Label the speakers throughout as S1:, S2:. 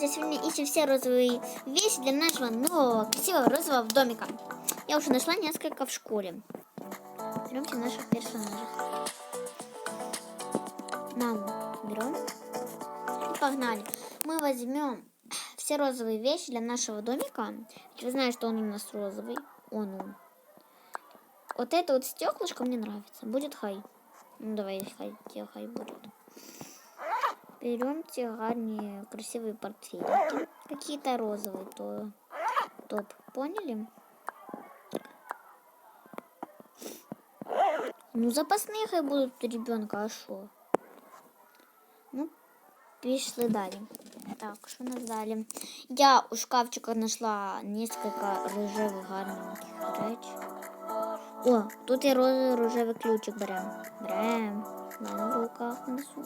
S1: Я сегодня ищу все розовые вещи для нашего нового красивого розового домика. Я уже нашла несколько в школе. Беремте наших персонажей. Маму берем. И погнали. Мы возьмем все розовые вещи для нашего домика. Вы знаете, что он у нас розовый. Он. Вот это вот стеклышко мне нравится. Будет хай. Ну давай, хай, хай будет. Беремте гарные красивые портфелики. Какие-то розовые, то топ. Поняли? Ну, запасные хай будут у ребенка, а что? Ну, пішли далі. Так, що нас далі? Я у шкафчика знайшла несколько рожевих гарненьких речей. О, тут і роз- рожевий ключик берем. Берем. На руках несу.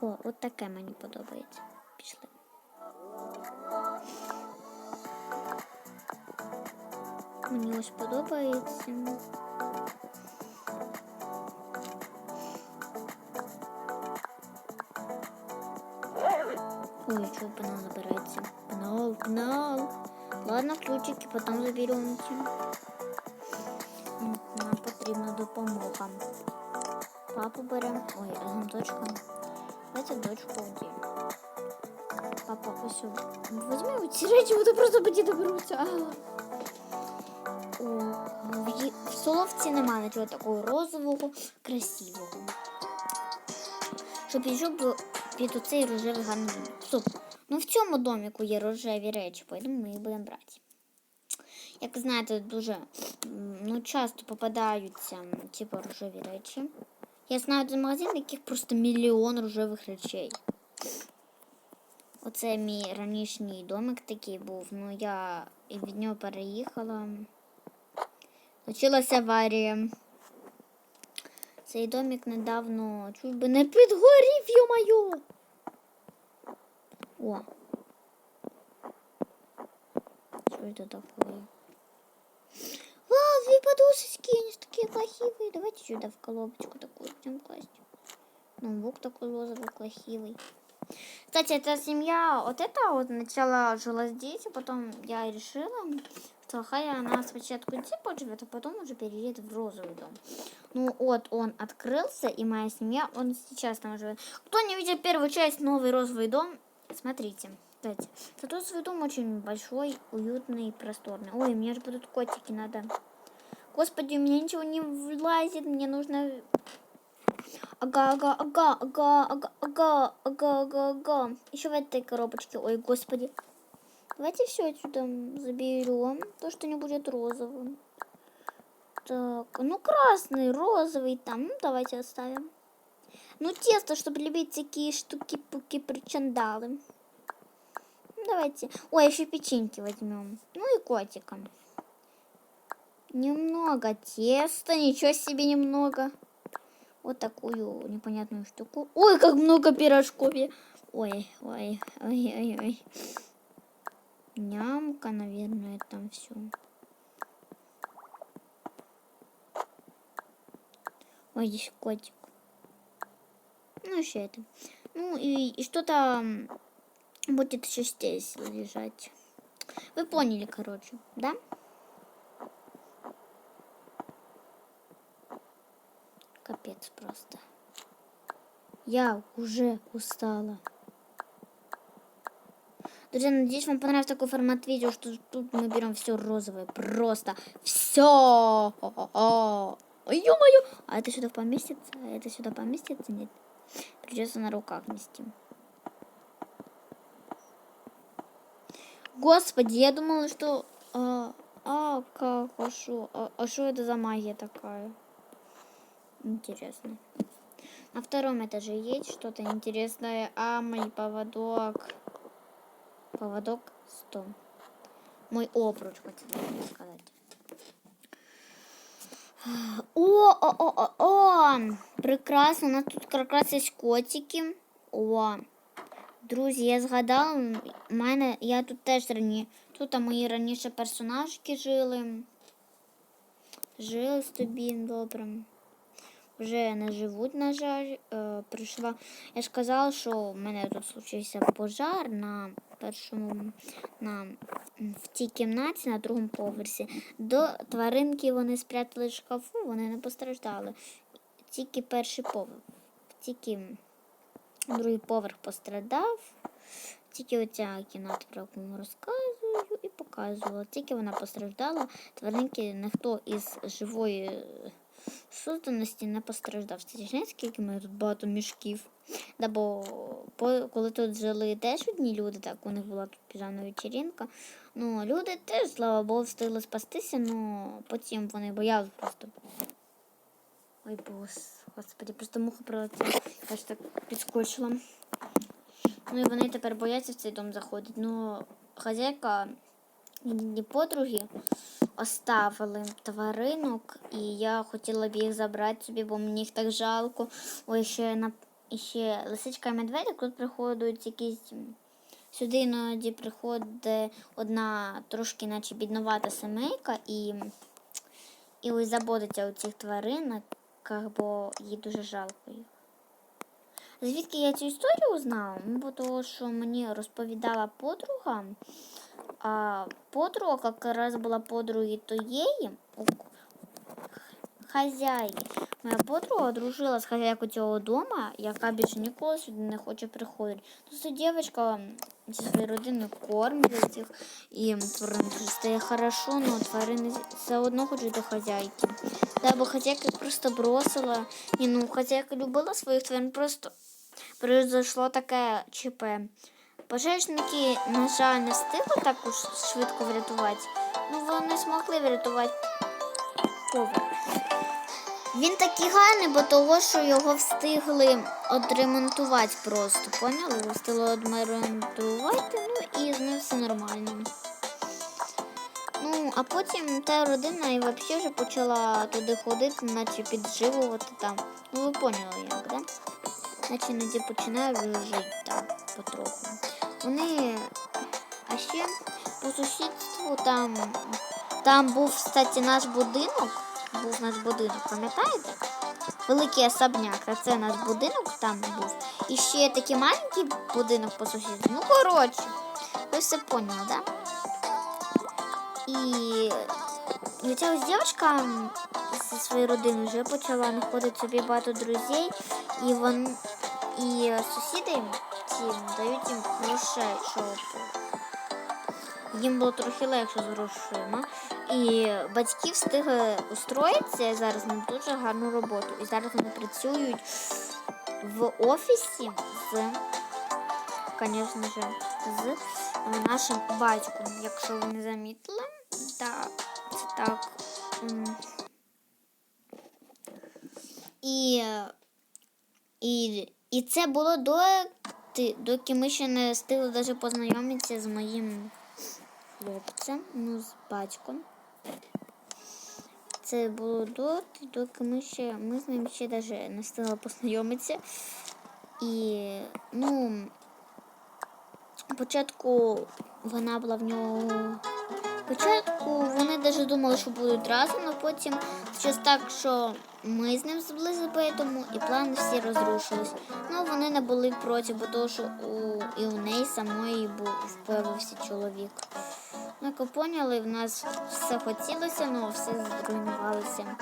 S1: О, от таке мені подобається. Пішли. Мені ось подобається. Ой, что пенал забирается? Пенал, пенал. Ладно, ключики потом заберем. Нам потрібна допомога. Папу берем. Ой, а там Давайте дочку одім. Папа, ось. Возьми ці речі, вони просто поді доберуться. В, в соловці немає нічого такого розового, красивого. Щоб пішов під оцей рожевий гарний. Стоп. Ну в цьому доміку є рожеві речі, поэтому ми їх будемо брати. Як знаєте, дуже ну, часто попадаються типу рожеві речі. Я знаю один магазин, в яких просто мільйон рожевих речей. Оце мій ранішній домик такий був. Ну я від нього переїхала. Случилася аварія. Цей домик недавно чуть би не підгорів, йо-моє! О. Что это такое? Подушечки, они ж такие красивые. Давайте сюда в коробочку такую будем класть. Ноутбук такой розовый, красивый. Кстати, эта семья, вот это вот сначала жила здесь, а потом я решила, что хай она спочатку здесь поживет, а потом уже переедет в розовый дом. Ну вот он открылся, и моя семья, он сейчас там живет. Кто не видел первую часть «Новый розовый дом», смотрите. Кстати, зато свой дом очень большой, уютный, просторный. Ой, мне же будут котики надо. Господи, у меня ничего не влазит, мне нужно... Ага, ага, ага, ага, ага, ага, ага, ага. Еще в этой коробочке. Ой, господи. Давайте все отсюда заберем. То, что не будет розовым. Так, ну красный, розовый там. Ну, давайте оставим. Ну, тесто, чтобы любить такие штуки-пуки, причандалы. Давайте. Ой, еще печеньки возьмем. Ну и котика. Немного теста, ничего себе немного. Вот такую непонятную штуку. Ой, как много пирожков. Ой, ой, ой, ой, ой. Нямка, наверное, там все. Ой, здесь котик. Ну, еще это. Ну, и, и что-то будет еще здесь лежать. Вы поняли, короче, да? Капец просто. Я уже устала. Друзья, надеюсь, вам понравился такой формат видео, что тут мы берем все розовое. Просто все. Ё-моё. А это сюда поместится? А это сюда поместится? Нет. Придется на руках нести. Господи, я думала, что... А, а как? А что? А, а это за магия такая? Интересно. На втором этаже есть что-то интересное. А, мой поводок. Поводок 100. Мой обруч, хотела я сказать. О, о, о, о, о! Прекрасно, у нас тут якраз є котики. О! Друзі, я згадала, у мене, я тут теж рані. Тут а мої раніше персонажки жили. Жили собі добре. Вже не живуть, на жаль. Е, прийшла. Я ж казала, що в мене тут случився пожар на першому на, в тій кімнаті на другому поверсі. До тваринки вони спрятали в шкафу, вони не постраждали. Тільки перший поверх. Тільки другий поверх пострадав. Тільки оця кімната, про яку розказую і показувала. Тільки вона постраждала. Тваринки ніхто із живої созданості не постраждав. Знаєте, скільки ми тут багато мішків. Да, бо коли тут жили теж одні люди, так у них була тут піжана вечеринка. Ну, люди теж, слава Богу, встигли спастися, але потім вони боялись просто. Ой, бос, господи, просто муха пролетіла. Я так підскочила. Ну і вони тепер бояться в цей дом заходити. Ну, хазяйка і подруги оставили тваринок, і я хотіла б їх забрати собі, бо мені їх так жалко. Ой, ще на ще лисичка і медведик тут приходять якісь. Сюди іноді приходить одна трошки, наче бідновата семейка, і, і ось заботиться у цих тваринок, бо їй дуже жалко їх. Звідки я цю історію узнала? Бо того, що мені розповідала подруга, а подруга якраз була подруги тієї хазяйки. Моя подруга дружила з хазяйкою цього дому, яка більше ніколи сюди не хоче приходити. Тут ця дівчинка зі своєю родиною кормить цих і стає хорошо, але тварини все одно хочуть до хазяйки. Да, бо хазяйка просто бросила. І ну, хазяйка любила своїх тварин, просто произошло таке ЧП. Пожежники, на жаль, не встигли так уж швидко врятувати. Ну, вони змогли врятувати поверх. Він такий гарний, бо того, що його встигли відремонтувати просто. Поняли? Встигли відремонтувати, ну і з ним все нормально. Ну, а потім та родина і взагалі вже почала туди ходити, наче підживувати там. Ну, ви поняли як, да? Наче іноді починає жити там потроху. Вони. А ще по сусідству там. Там був, кстати, наш будинок. Був наш будинок, пам'ятаєте? Великий особняк, а це наш будинок там був. І ще такий маленький будинок по сусідству. Ну, коротше, ви все поняли, да? І, і ця ось дівчинка зі своєю родиною вже почала знаходити собі багато друзей, і вон, і сусіди ці дають їм грошей, щоб їм було трохи легше з грошима. І батьки встигли устроїтися зараз на дуже гарну роботу. І зараз вони працюють в офісі з, звісно ж, з нашим батьком. Якщо ви не замітили, так, так. І, і, і це було до, ти- доки ми ще не встигли даже познайомитися з моїм хлопцем, ну, з батьком. Це було доти, доки ми ще ми з ним ще навіть не встигли познайомитися. І ну спочатку вона була в нього. Спочатку вони навіть думали, що будуть разом, але потім щось так, що ми з ним зблизили, тому і плани всі розрушились. Ну вони не були проти, бо того, що у, і у неї самої був появився чоловік. Ну, як поняли, в нас все хотілося, але все зруйнувалося.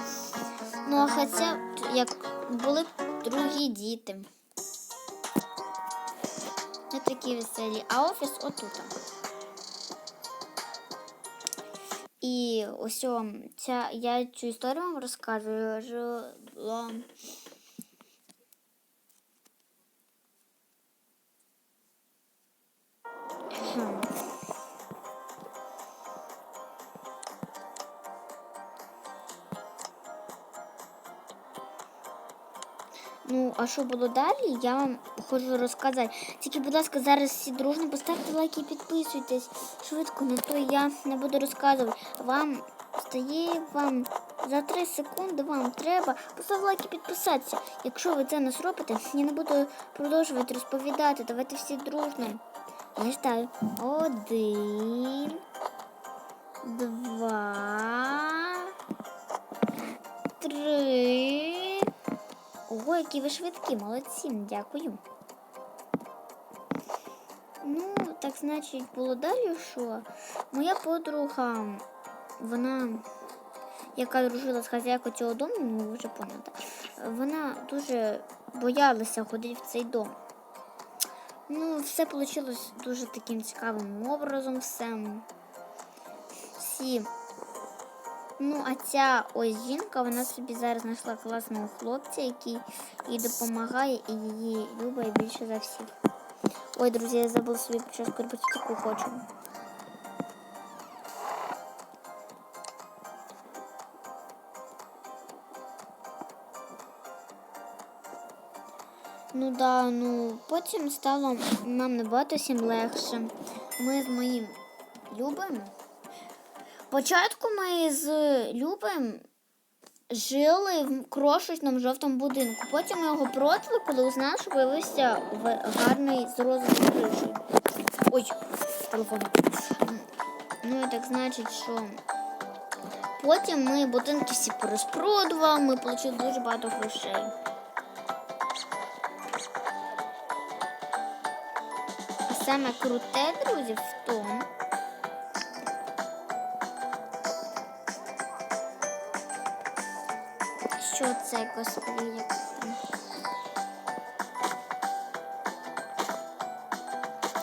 S1: Ну, а хоча, як були другі діти. Не такі веселі. А офіс отут. І ось ця, я цю історію вам розказую. Ну, а що було далі, я вам хочу розказати. Тільки, будь ласка, зараз всі дружно поставте лайки і підписуйтесь. Швидко, не то я не буду розказувати. Вам стає вам за 3 секунди вам треба поставити лайк і підписатися. Якщо ви це не зробите, я не буду продовжувати розповідати. Давайте всі дружно. Я ждаю. Один. Два. Три. Ого, які ви швидкі, молодці, дякую. Ну, так значить, було далі, що моя подруга, вона, яка дружила з хазяйкою цього дому, ну вже поняли, вона дуже боялася ходити в цей дом. Ну, все вийшло дуже таким цікавим образом, все. Всі. Ну, а ця ось жінка, вона собі зараз знайшла класного хлопця, який їй допомагає і її любить більше за всіх. Ой, друзі, я забула собі початку репетитку хочу. Ну да, ну потім стало нам набагато всім легше. Ми з моїм Любим. Спочатку ми з Любим жили в крошечному жовтому будинку. Потім ми його продали, коли узнали, що появився в- гарний з розовою кришею. Ой, телефон. Ну і так значить, що потім ми будинки всі порозпродували, ми отримали дуже багато грошей. А саме круте, друзі, в тому. Що це, господи, як там?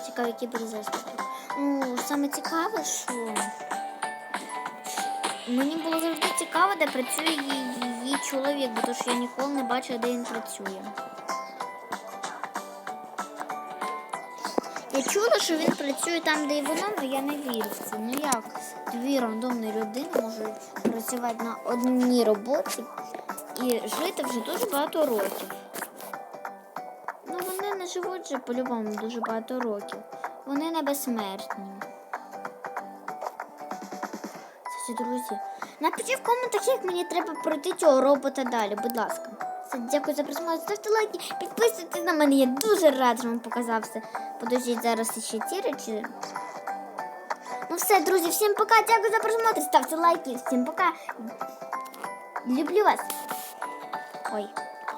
S1: Цікаво, які бризести. Ну, саме цікаве, що мені було завжди цікаво, де працює її, чоловік, бо то що я ніколи не бачила, де він працює. Я чула, що він працює там, де і вона, але я не вірю в це. Ну як дві рандомні людини можуть працювати на одній роботі і жити вже дуже багато років. Ну вони не живуть вже по-любому дуже багато років. Вони не безсмертні. Друзі, напишіть в коментах, як мені треба пройти цього робота далі, будь ласка. Все, Дякую за просмотр. Ставте лайки, підписуйтесь на мене. Я дуже рад, що вам показався. Подождіть, зараз ще ті речі. Ну все, друзі, всім пока. Дякую за просмотр. Ставте лайки. Всім пока. Люблю вас. Ой.